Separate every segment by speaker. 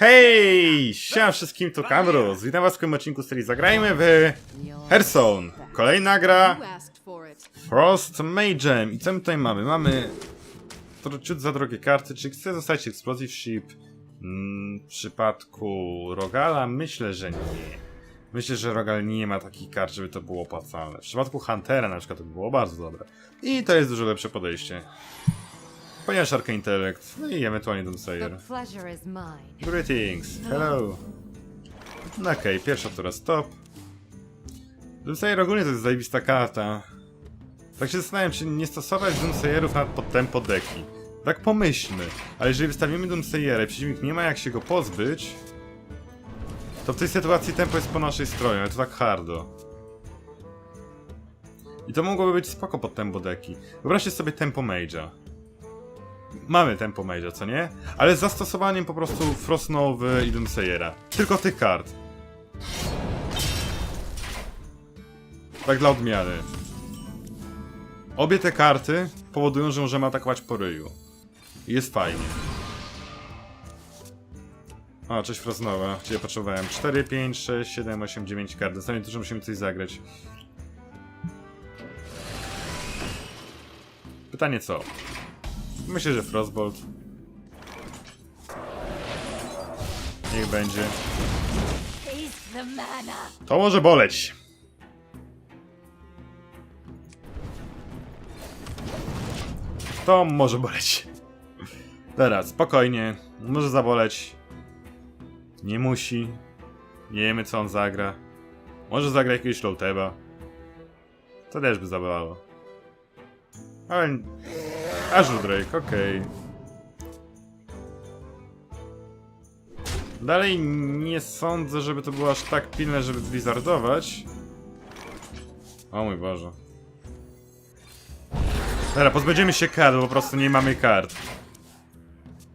Speaker 1: Hej! Siema wszystkim, tu Kamrus. Witam was w kolejnym odcinku serii Zagrajmy w Hearthstone. Kolejna gra. Frost Magem. I co my tutaj mamy? Mamy to ciut za drogie karty. Czy chcę zostać Explosive Ship? Mm, w przypadku Rogala myślę, że nie. Myślę, że Rogal nie ma takich kart, żeby to było opłacalne. W przypadku Huntera na przykład to by było bardzo dobre. I to jest dużo lepsze podejście. Ponieważ Arcane Intellect, no i ewentualnie
Speaker 2: is mine.
Speaker 1: Greetings, hello. No okej, pierwsza tura stop. Doomsayer ogólnie to jest zajebista karta. Tak się zastanawiam, czy nie stosować Doomsayerów na pod tempo deki. Tak pomyślmy, ale jeżeli wystawimy Doomsayera i przeciwnik nie ma jak się go pozbyć, to w tej sytuacji tempo jest po naszej stronie, ale to tak hardo. I to mogłoby być spoko pod tempo deki. Wyobraźcie sobie tempo Mage'a. Mamy tempo Mage'a, co nie? Ale z zastosowaniem po prostu Frostnowy i Doomsayera. Tylko tych kart. Tak dla odmiany. Obie te karty powodują, że możemy atakować po ryju. I jest fajnie. O, cześć Frostnowa. Gdzie ja potrzebowałem? 4, 5, 6, 7, 8, 9 kart. Zostanie to, że musimy coś zagrać. Pytanie co? Myślę, że Frostbolt. Niech będzie. To może boleć. To może boleć. Teraz, spokojnie. Może zaboleć. Nie musi. Nie wiemy co on zagra. Może zagra jakiegoś Loteba. To też by zabolało. Ale... Azure Drake, okej. Dalej nie sądzę, żeby to było aż tak pilne, żeby zblizzardować. O mój Boże. Dobra, pozbędziemy się kart, bo po prostu nie mamy kart.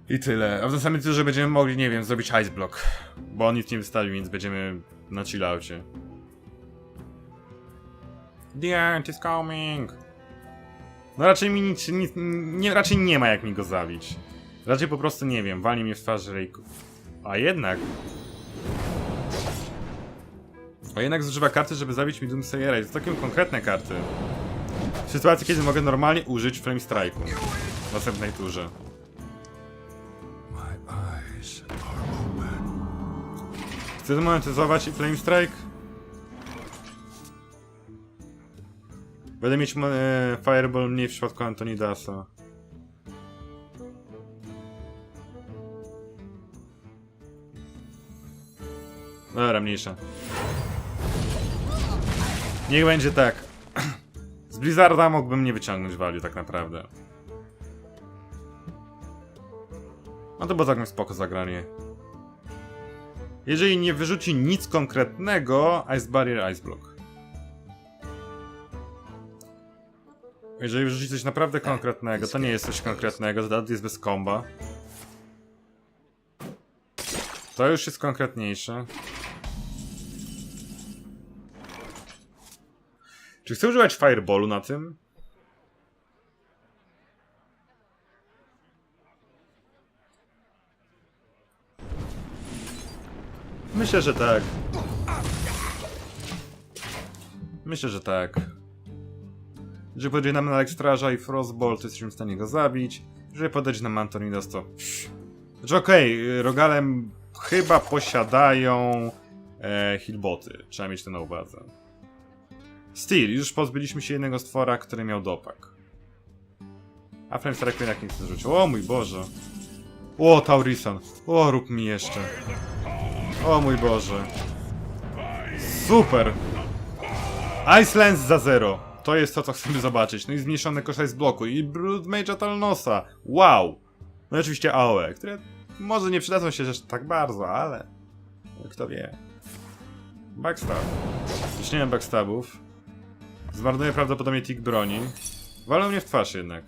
Speaker 1: I tyle. A w następnej turze będziemy mogli, nie wiem, zrobić Ice Block. Bo on nic nie wystawi, więc będziemy na chillaucie. The end is coming! No raczej mi nic, nic nie, raczej nie ma jak mi go zabić. Raczej po prostu nie wiem, walnie mnie w twarz rejku. A jednak. A jednak zużywa karty, żeby zabić mi Doomsayera. I to takie konkretne karty. W sytuacji, kiedy mogę normalnie użyć Flame Strike'u. W następnej turze. Chcę zmonetyzować i Flame Strike? Będę mieć e, Fireball mniej w przypadku Antonidasa. Dobra, mniejsza. Niech będzie tak. Z Blizzarda mógłbym nie wyciągnąć value tak naprawdę. No to było całkiem spoko zagranie. Jeżeli nie wyrzuci nic konkretnego, Ice Barrier, Ice Block. Jeżeli wyrzuci coś naprawdę konkretnego, to nie jest coś konkretnego, nawet jest bez komba. To już jest konkretniejsze. Czy chcę używać Fireballu na tym? Myślę, że tak. Myślę, że tak. Jeżeli podejdzie nam na Ekstraża i Frostbolt, jesteśmy w stanie go zabić. Jeżeli podejdzie nam Antonidos, to... Znaczy okej, Rogalem chyba posiadają e, healboty. Trzeba mieć to na uwadze. Steel, już pozbyliśmy się jednego stwora, który miał dopak. A Flame Strike jednak nic nie rzucił. O mój Boże. O, Taurison. O, rób mi jeszcze. O mój Boże. Super. Ice Lens za zero. To jest to, co chcemy zobaczyć. No i zmniejszony koszaj z bloku. I Brood Mage'a Talnosa. Wow. No i oczywiście AOE, które może nie przydadzą się też tak bardzo, ale... Kto wie. Backstab. Już nie backstabów. Zmarnuje prawdopodobnie tik broni. Walą mnie w twarz jednak.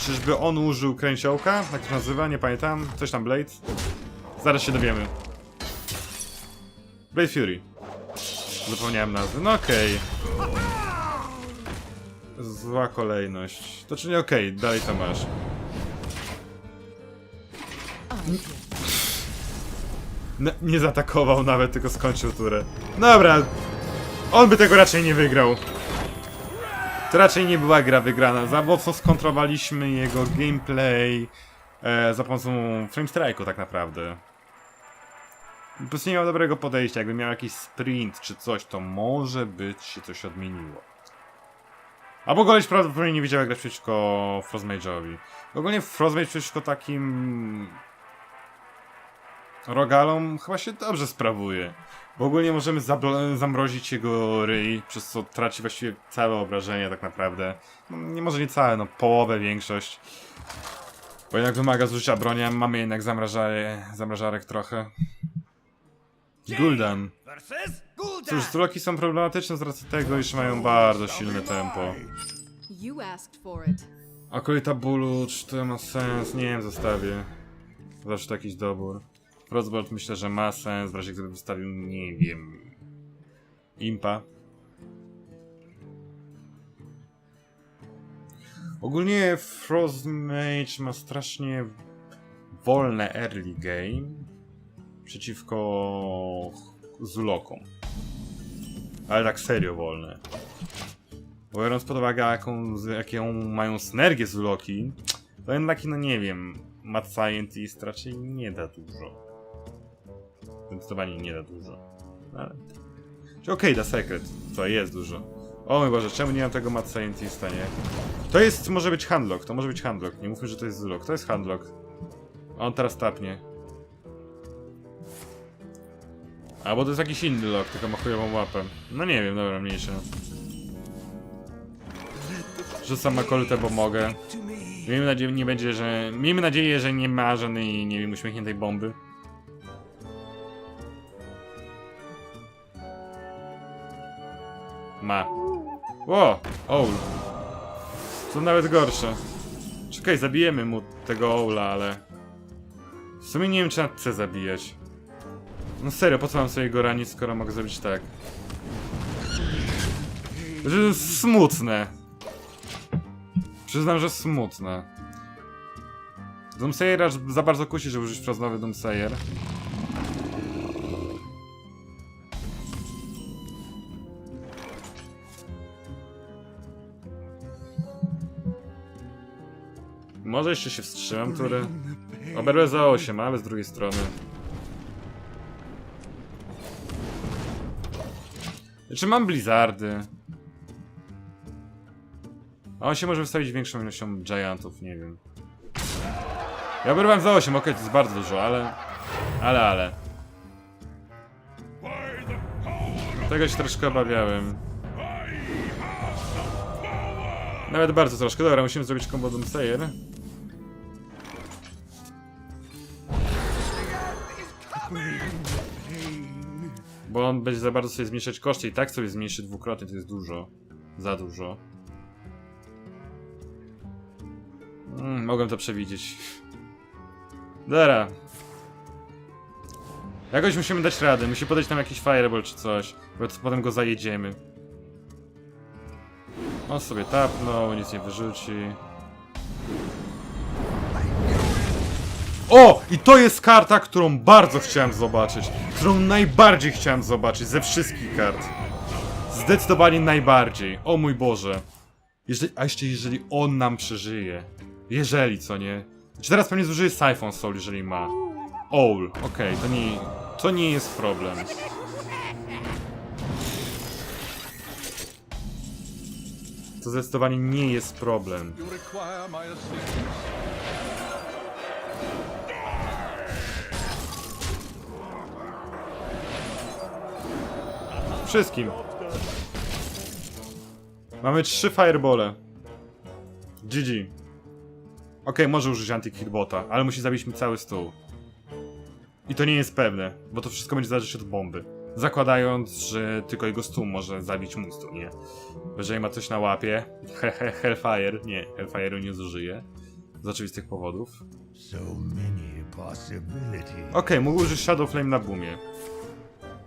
Speaker 1: Czyżby on użył kręciołka? Jak to nazywa? Nie pamiętam. Coś tam Blade? Zaraz się dowiemy. Blade Fury. Zapomniałem nazwy. No okej. Zła kolejność. To czyli okej, dalej to masz. n- nie zaatakował nawet, tylko skończył turę. Dobra, on by tego raczej nie wygrał. To raczej nie była gra wygrana. Za mocno skontrowaliśmy jego gameplay e, za pomocą frame strike'u tak naprawdę. Po prostu nie miał dobrego podejścia. Jakby miał jakiś sprint czy coś, to może być się coś odmieniło. Albo goleś prawdopodobnie nie wiedział jak grać przeciwko Frostmage'owi. Ogólnie Frostmage przeciwko takim... Rogalom chyba się dobrze sprawuje. Bo ogólnie możemy zamrozić jego ryj, przez co traci właściwie całe obrażenie tak naprawdę. No, nie może nie całe, no połowę, większość. Bo jednak wymaga zużycia broni, a mamy jednak zamrażarek, trochę. Gul'dan.
Speaker 3: Versus!
Speaker 1: Cóż, Zuloki są problematyczne z racji tego, iż mają bardzo silne tempo.
Speaker 4: You asked for it.
Speaker 1: Akolita bólu, czy to ma sens? Nie wiem, zostawię. Zawsze to jakiś dobór. Frostbolt myślę, że ma sens, w razie gdyby wystawił, nie wiem... Impa. Ogólnie Frostmage ma strasznie wolne early game przeciwko Zulokom. Ale tak serio wolne. Bo biorąc pod uwagę, jaką, jaką mają synergię z Loki, to jednak, no nie wiem, Mad Scientist raczej nie da dużo. Zdecydowanie nie da dużo. Ale... Czy okej, da Secret, to jest dużo. O mój Boże, czemu nie mam tego Mad Scientista, nie? To jest, może być Handlock, to może być Handlock, nie mówmy, że to jest Zulok, to jest Handlock. On teraz tapnie. Albo to jest jakiś inny lock, tylko ma chujową łapę. No nie wiem, dobra, mniejsze. Rzucam na kolutę, bo mogę. Miejmy nadzieję, nie będzie, że... Miejmy nadzieję, że nie ma żadnej, nie wiem, uśmiechniętej bomby. Ma. Ło! Owl. To nawet gorsze. Czekaj, zabijemy mu tego Owla, ale... W sumie nie wiem, czy na C zabijać. No serio, po co mam sobie go ranić, skoro mogę zrobić tak? To jest smutne. Przyznam, że smutne. Doomsayera aż za bardzo kusi, żeby użyć przez nowy Doomsayer. Może jeszcze się wstrzymam, który... Oberwę za 8, ale z drugiej strony... Czy mam Blizzardy? A on się może wystawić większą ilością giantów, nie wiem. Ja oberwałem za 8, okej, to jest bardzo dużo, ale... Ale, ale. Tego się troszkę obawiałem. Nawet bardzo troszkę. Dobra, musimy zrobić combo Doomsayer. Bo on będzie za bardzo sobie zmniejszać koszty i tak sobie zmniejszy dwukrotnie, to jest dużo. Za dużo. Mm, mogłem to przewidzieć. Dobra. Jakoś musimy dać radę, musi podać nam jakiś fireball czy coś, bo potem go zajedziemy. On sobie tapnął, nic nie wyrzuci. O! I to jest karta, którą bardzo chciałem zobaczyć. Którą najbardziej chciałem zobaczyć ze wszystkich kart. Zdecydowanie najbardziej. O mój Boże. Jeżeli, a jeszcze jeżeli on nam przeżyje. Jeżeli, co nie? Czy teraz pewnie zużyje Siphon Soul, jeżeli ma. Owl, okej, to nie... To nie jest problem. To zdecydowanie nie jest problem. Wszystkim. Mamy trzy firebole. GG. Okej, może użyć anti-hitbota, ale musi zabić mi cały stół. I to nie jest pewne, bo to wszystko będzie zależeć od bomby. Zakładając, że tylko jego stół może zabić mój stół, nie? Jeżeli ma coś na łapie, hehe, Hellfire, nie, Hellfire'u nie zużyje. Z oczywistych powodów. Okej, mógł użyć Shadow Flame na boomie.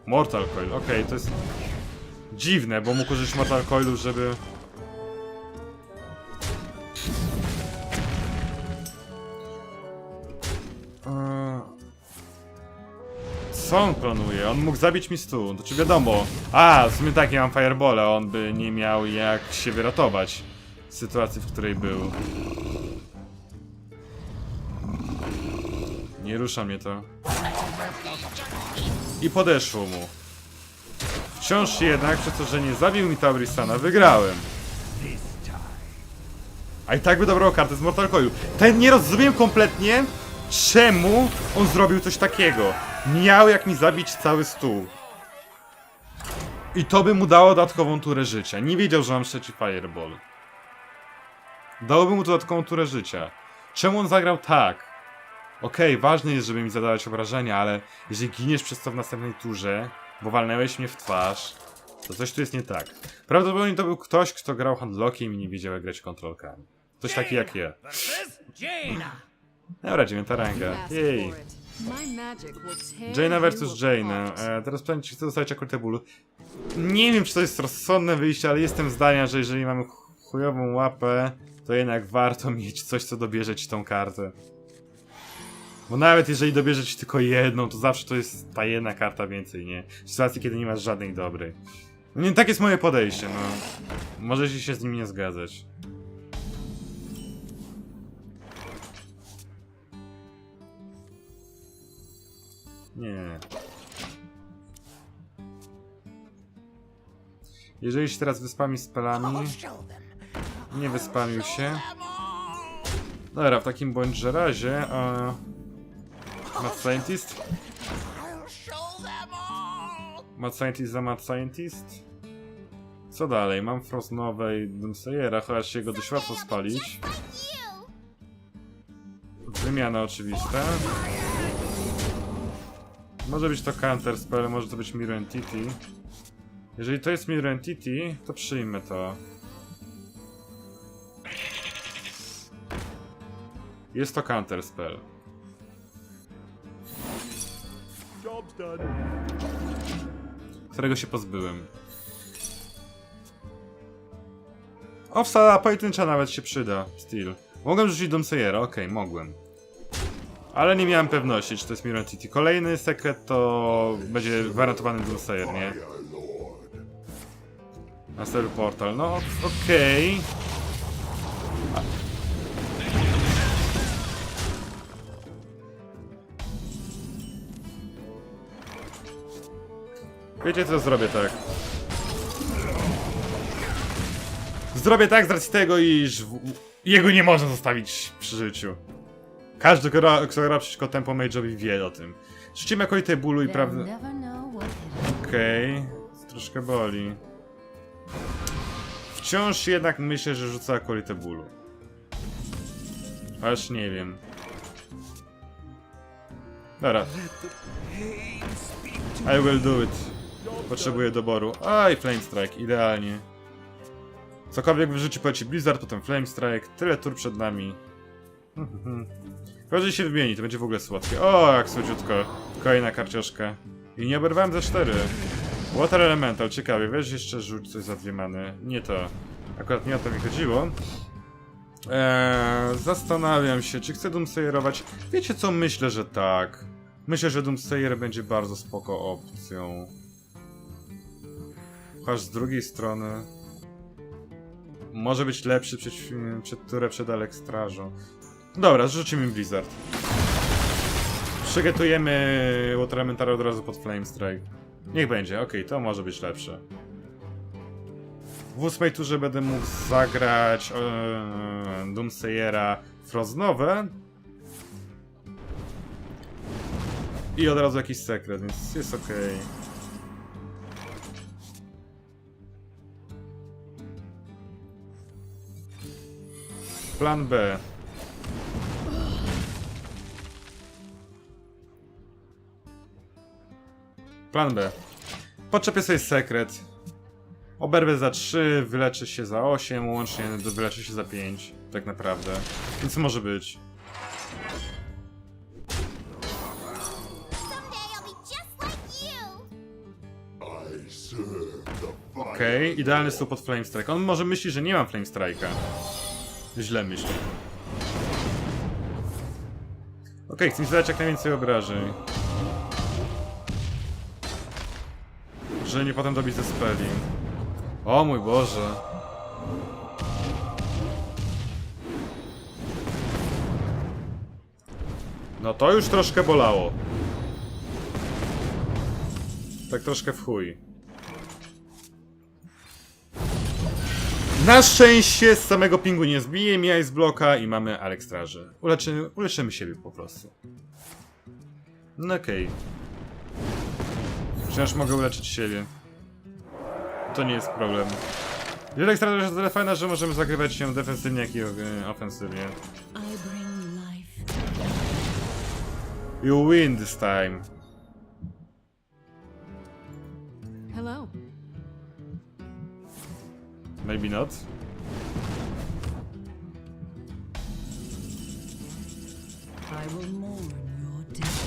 Speaker 1: Mortal Coil, okej, to jest dziwne, bo mógł użyć Mortal Coilu, żeby... Co on planuje? On mógł zabić mi stu, to czy wiadomo. A, w sumie tak, ja mam fireballa, on by nie miał jak się wyratować z sytuacji, w której był. Nie rusza mnie to. I podeszło mu. Wciąż jednak, przez to, że nie zabił mi Tauristana, wygrałem. A i tak by dobrał kartę z Mortal Coilu. Ten nie rozumiem kompletnie, czemu on zrobił coś takiego. Miał jak mi zabić cały stół. I to by mu dało dodatkową turę życia. Nie wiedział, że mam trzeci Fireball. Dałoby mu dodatkową turę życia. Czemu on zagrał tak? Okej, ważne jest, żeby mi zadawać obrażenia, ale jeżeli giniesz przez to w następnej turze, bo walnęłeś mnie w twarz, to coś tu jest nie tak. Prawdopodobnie to był ktoś, kto grał handlockiem i nie wiedział jak grać kontrolkami. Ktoś taki jak ja. Dobra, dziewiąta
Speaker 4: You
Speaker 1: ranga. Jej. Jaina versus Jaina. E, teraz pytanie, czy chcę zostawić akurat bólu. Nie wiem, czy to jest rozsądne wyjście, ale jestem zdania, że jeżeli mamy chujową łapę, to jednak warto mieć coś, co dobierze ci tą kartę. Bo nawet jeżeli dobierze ci tylko jedną, to zawsze to jest ta jedna karta więcej, nie? W sytuacji, kiedy nie masz żadnej dobrej. No nie, tak jest moje podejście, no. Możecie się z nim nie zgadzać. Nie. Jeżeli się teraz wyspami z pelami... Nie wyspamił się. Dobra, w takim bądźże razie... E... Mad Scientist? Mad Scientist za Mad Scientist? Co dalej? Mam Frost nowej Doomsayera, chociaż się go dość łatwo spalić. Wymiana oczywista. Może być to Counter Spell, może to być Mirror Entity. Jeżeli to jest Mirror Entity, to przyjmę to. Jest to Counter Spell. Którego się pozbyłem. Owsa pojedyncza nawet się przyda. Steel. Mogłem rzucić Doomsayera, okej, mogłem. Ale nie miałem pewności, czy to jest Mirror Entity. Kolejny sekret to będzie gwarantowany Doomsayer, nie? Master Portal, no okej. Wiecie co zrobię tak? Zrobię tak z racji tego, iż jego nie można zostawić przy życiu. Każdy, kto gra, przeciwko Tempo Mage'owi wie o tym. Rzucimy jakoj bólu i
Speaker 2: 'em.
Speaker 1: Okej, troszkę boli. Wciąż jednak myślę, że rzucę akolitę bólu. Aż nie wiem. Dobra. I will do it. Potrzebuję doboru. Aj, Flame Strike, idealnie. Cokolwiek w życiu poleci Blizzard, potem Flame Strike. Tyle tur przed nami. Gorzej się wymieni, to będzie w ogóle słodkie. O, jak słodziutko. Kolejna karcioszka. I nie oberwałem za cztery. Water Elemental, ciekawie. Weź jeszcze rzuć coś za dwie many. Nie to. Akurat nie o to mi chodziło. Eee, zastanawiam się, czy chcę Doomsayerować. Wiecie co? Myślę, że tak. Myślę, że Doomsayer będzie bardzo spoko opcją. Chociaż z drugiej strony... Może być lepszy przed, przed turę przed Alekstrażą. Dobra, zrzucimy Blizzard. Przygetujemy Water Elemental od razu pod Flame Strike. Niech będzie, okej, to może być lepsze. W ósmej turze będę mógł zagrać e, Doomsayera Froznowe. I od razu jakiś sekret, więc jest okej. Plan B. Plan B. Podczepię sobie sekret. Oberwę za 3, wyleczy się za 8, łącznie wyleczy się za 5, tak naprawdę. Więc może być. Okej, idealny stół pod Flame Strike. On może myśli, że nie mam Flame Strike'a. Źle myśli. Okej, chcę mi zadać jak najwięcej obrażeń. Żeby mnie potem dobić ze speli. O mój Boże. No to już troszkę bolało. Tak troszkę w chuj. Na szczęście z samego pingu nie zbije mi Ice Blocka i mamy Alex Straży. Uleczy, uleczymy siebie po prostu. No okej. Przecież mogę uleczyć siebie. To nie jest problem. Alex Straży jest tyle fajna, że możemy zagrywać się defensywnie, jak i e, ofensywnie. You win this time. Maybe not.
Speaker 2: I will mourn your death.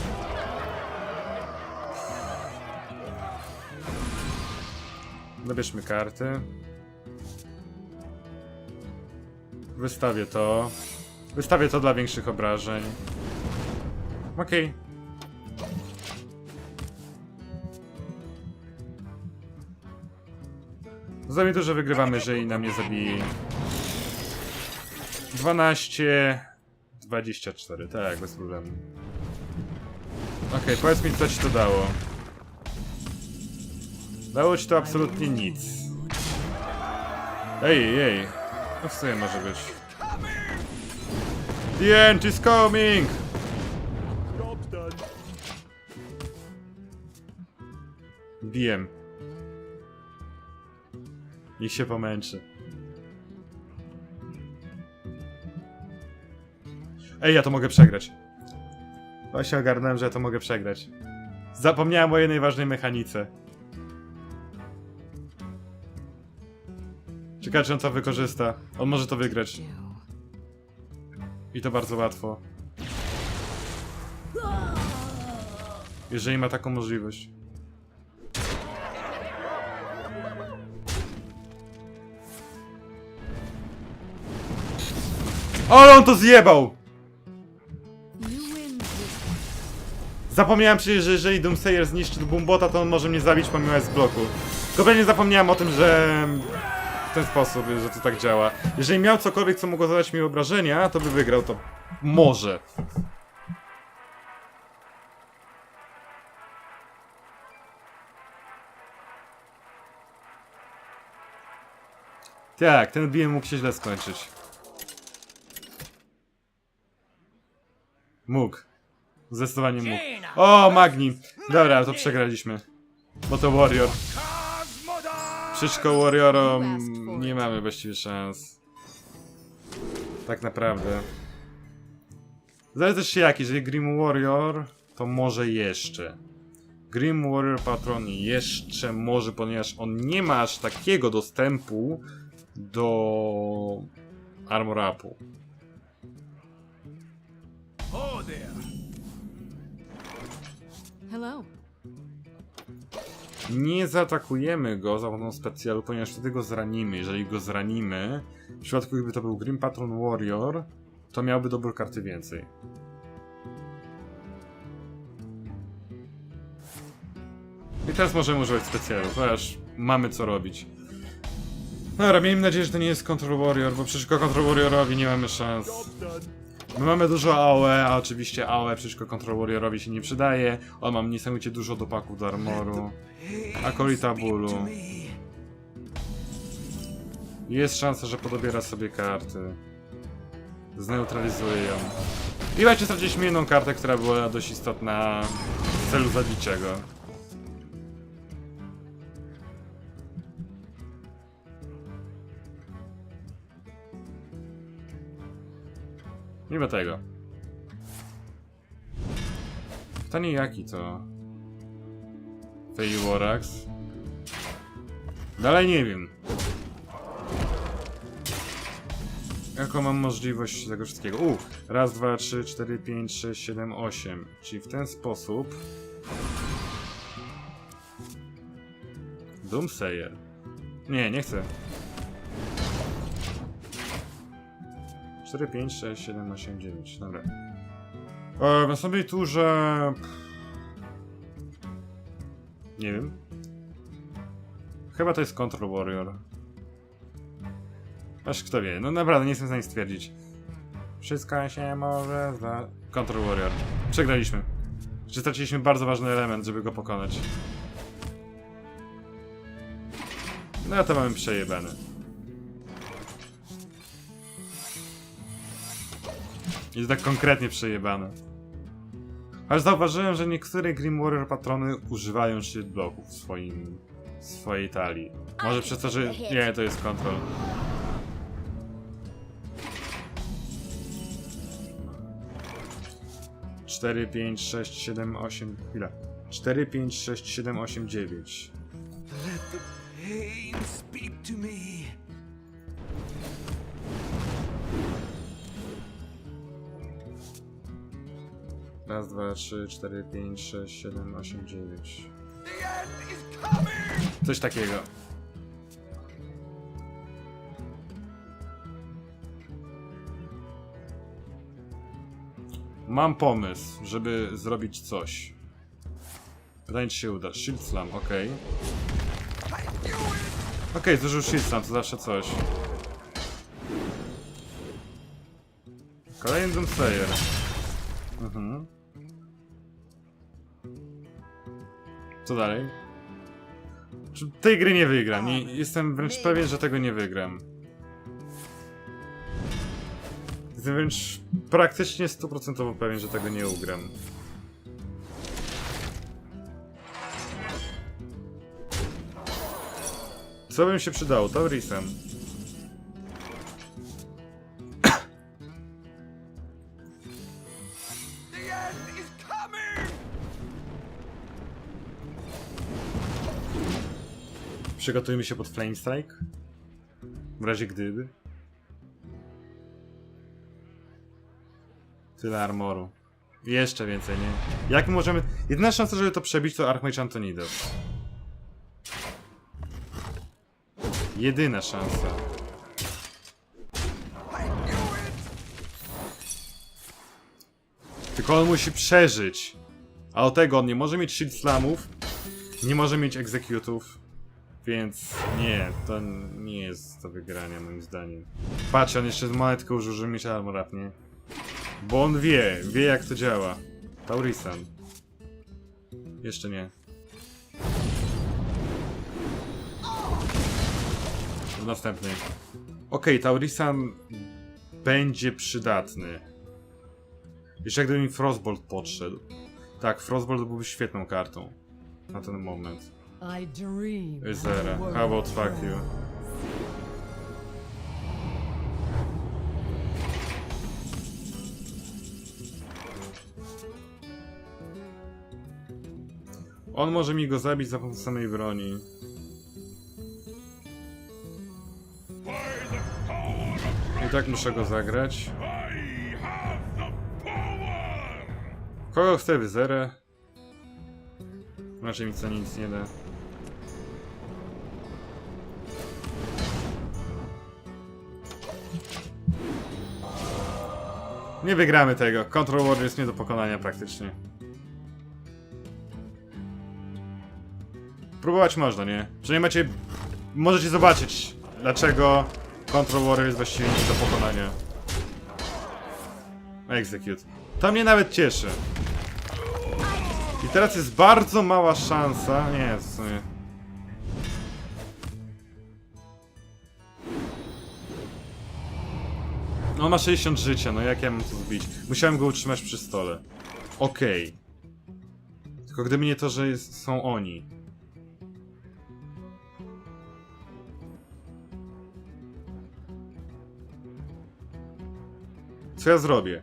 Speaker 1: Dobierzmy karty. Wystawię to. Wystawię to dla większych obrażeń. Okej. Okay. To, że wygrywamy, jeżeli nam nie zabije. 12... 24, tak, bez problemu. Okej, powiedz mi, co ci to dało. Dało ci to absolutnie nic. Ej, ej, ej. No w sumie może być. The end is coming! Wiem. Niech się pomęczy. Ej, ja to mogę przegrać. Właśnie ogarnąłem, że ja to mogę przegrać. Zapomniałem o jednej ważnej mechanice. Ciekawe, czy on to wykorzysta. On może to wygrać. I to bardzo łatwo. Jeżeli ma taką możliwość. Ale on to zjebał! Zapomniałem przecież, że jeżeli Doomsayer zniszczy Boombota, to on może mnie zabić pomimo S-bloku. Kompletnie zapomniałem o tym, że w ten sposób, że to tak działa. Jeżeli miał cokolwiek, co mogło zadać mi obrażenia, to by wygrał to. Może. Tak, ten BM mógł się źle skończyć. Mógł. Zdecydowanie mógł. O, Magni! Dobra, to przegraliśmy. Bo to Warrior. Przeciwko Warriorom nie mamy właściwie szans. Tak naprawdę. Zależy też się jaki, jeżeli Grim Warrior, to może jeszcze. Grim Warrior Patron jeszcze może, ponieważ on nie ma aż takiego dostępu do Armor Upu.
Speaker 4: Hello.
Speaker 1: Nie zaatakujemy go za pomocą specjalu, ponieważ wtedy go zranimy. Jeżeli go zranimy, w przypadku gdyby to był Grim Patron Warrior, to miałby dobór karty więcej. I teraz możemy używać specjalu, ponieważ mamy co robić. Dobra, miejmy nadzieję, że to nie jest Control Warrior, bo przeciwko Control Warriorowi nie mamy szans. My mamy dużo AOE, a oczywiście AOE przeciwko Control Warriorowi się nie przydaje. On ma niesamowicie dużo dopaków do armoru. Akolita bólu. Jest szansa, że podobiera sobie karty. Zneutralizuje ją. I właśnie straciliśmy jedną kartę, która była dość istotna w celu zabicia. Mimo tego. Pytanie jaki to? Fey Warax? Dalej nie wiem. Jaką mam możliwość tego wszystkiego? U! Raz, dwa, trzy, cztery, pięć, sześć, siedem, osiem. Czyli w ten sposób... Doomsayer. Nie, nie chcę. 4, 5, 6, 7, 8, 9. Dobra. E, w następnej turze... Nie wiem. Chyba to jest Control Warrior. Aż kto wie, no naprawdę nie jestem w stanie stwierdzić. Wszystko się może zda... Control Warrior. Przegraliśmy. Czy straciliśmy bardzo ważny element, żeby go pokonać. No to mamy przejebane. I to tak konkretnie przejebane. Ale zauważyłem, że niektóre Grim Warrior patrony używają shield bloków w swoim... w swojej talii. Może przez to, że... Nie, to jest kontrol. Cztery, pięć, sześć, siedem, osiem... Chwila. Cztery, pięć, sześć, siedem, osiem, dziewięć.
Speaker 3: Let the pain speak to me.
Speaker 1: Raz, dwa, trzy, cztery, pięć, sześć, siedem, osiem, dziewięć. Coś takiego. Mam pomysł, żeby zrobić coś. Pytanie, czy się uda. Shield Slam, okej. Okej, zużył Shield Slam, to zawsze coś. Kolejny Doomslayer. Mhm. Co dalej? Tej gry nie wygram? Nie, jestem wręcz pewien, że tego nie wygram. Jestem wręcz praktycznie stuprocentowo pewien, że tego nie ugram. Co bym się przydało? Taurisem. Przygotujmy się pod Flame Strike. W razie gdyby. Tyle armoru. Jeszcze więcej, nie? Jak możemy... Jedyna szansa, żeby to przebić, to Archmage Antonidos. Jedyna szansa. Tylko on musi przeżyć. A o tego on nie może mieć shield slamów, nie może mieć executów. Więc nie, to nie jest do wygrania moim zdaniem. Patrz, on jeszcze monetkę użył, żeby mieć armor up, nie? Bo on wie, wie jak to działa. Taurisan. Jeszcze nie. W następnej. Okej, Taurisan będzie przydatny. Jeszcze gdyby mi Frostbolt podszedł. Tak, Frostbolt byłby świetną kartą. Na ten moment.
Speaker 2: I dream.
Speaker 1: Zera. How about fuck you? On może mi go zabić za pomocą samej broni. I tak muszę go zagrać. Kogo chce wyzerę? Raczej mi co nic nie da. Nie wygramy tego. Control Warrior jest nie do pokonania praktycznie. Próbować można, nie? Przynajmniej macie... Możecie zobaczyć, dlaczego Control Warrior jest właściwie nie do pokonania. Execute. To mnie nawet cieszy. I teraz jest bardzo mała szansa. Nie, w sumie. No ma 60 życia, no jak ja mam to zbić? Musiałem go utrzymać przy stole. Okej. Tylko gdyby nie to, że jest, są oni. Co ja zrobię?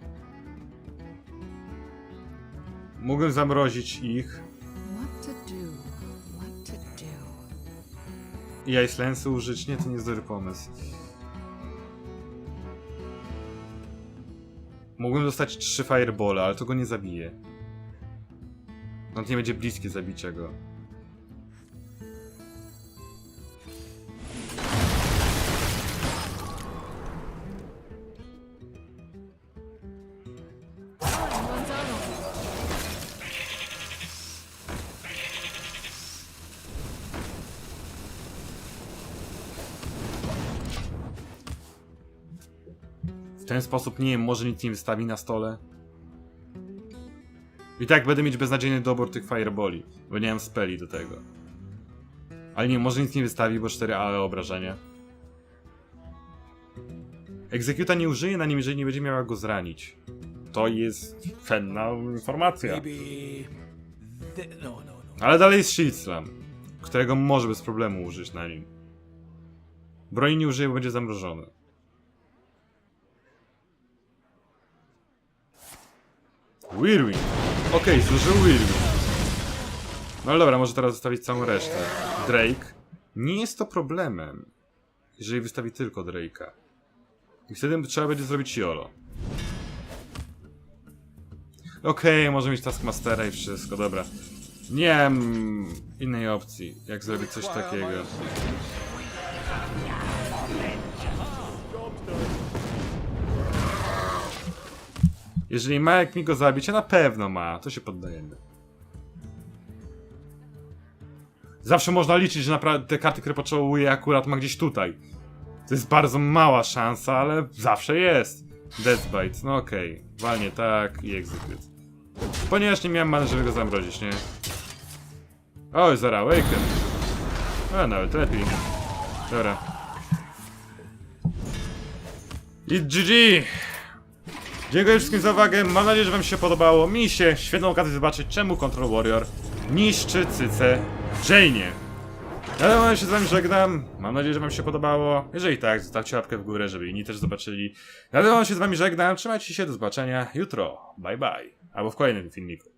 Speaker 1: Mógłbym zamrozić ich
Speaker 2: What to do? What to do?
Speaker 1: i Ice Lance'y użyć. Nie, to nie jest dobry pomysł. Mógłbym dostać trzy Fireball, ale to go nie zabije. Nawet nie będzie bliskie zabicia go. Sposób, nie wiem, może nic nie wystawi na stole. I tak będę mieć beznadziejny dobór tych fireballi, bo nie mam speli do tego. Ale nie, może nic nie wystawi, bo 4 ale obrażenia. Executa nie użyje na nim, jeżeli nie będzie miała go zranić. To jest cenna informacja.
Speaker 3: No, no, no.
Speaker 1: Ale dalej jest Shield Slam, którego może bez problemu użyć na nim. Broni nie użyje, bo będzie zamrożony. Whirlwind. Okej, zużył Whirlwind. No ale dobra, może teraz zostawić całą resztę. Drake. Nie jest to problemem, jeżeli wystawi tylko Drake'a. I wtedy trzeba będzie zrobić YOLO. Okej, może mieć Taskmastera i wszystko, dobra. Nie mam innej opcji, jak zrobić coś takiego. Jeżeli ma jak mi go zabić, a na pewno ma, to się poddajemy. Zawsze można liczyć, że naprawdę te karty, które potrzebuje akurat ma gdzieś tutaj. To jest bardzo mała szansa, ale zawsze jest. Deathbite, no okej. Walnie tak i execute. Ponieważ nie miałem many, żeby go zamrozić, nie? Oj, Zara Awaken. A, nawet lepiej. Dobra. I GG! Dziękuję wszystkim za uwagę, mam nadzieję, że wam się podobało. Mi się, świetną okazję zobaczyć, czemu Control Warrior niszczy cycę Jane'ie. Ja wam się z wami żegnam, mam nadzieję, że wam się podobało. Jeżeli tak, zostawcie łapkę w górę, żeby inni też zobaczyli. Ja wam się z wami żegnam, trzymajcie się, do zobaczenia jutro. Bye bye. Albo w kolejnym filmiku.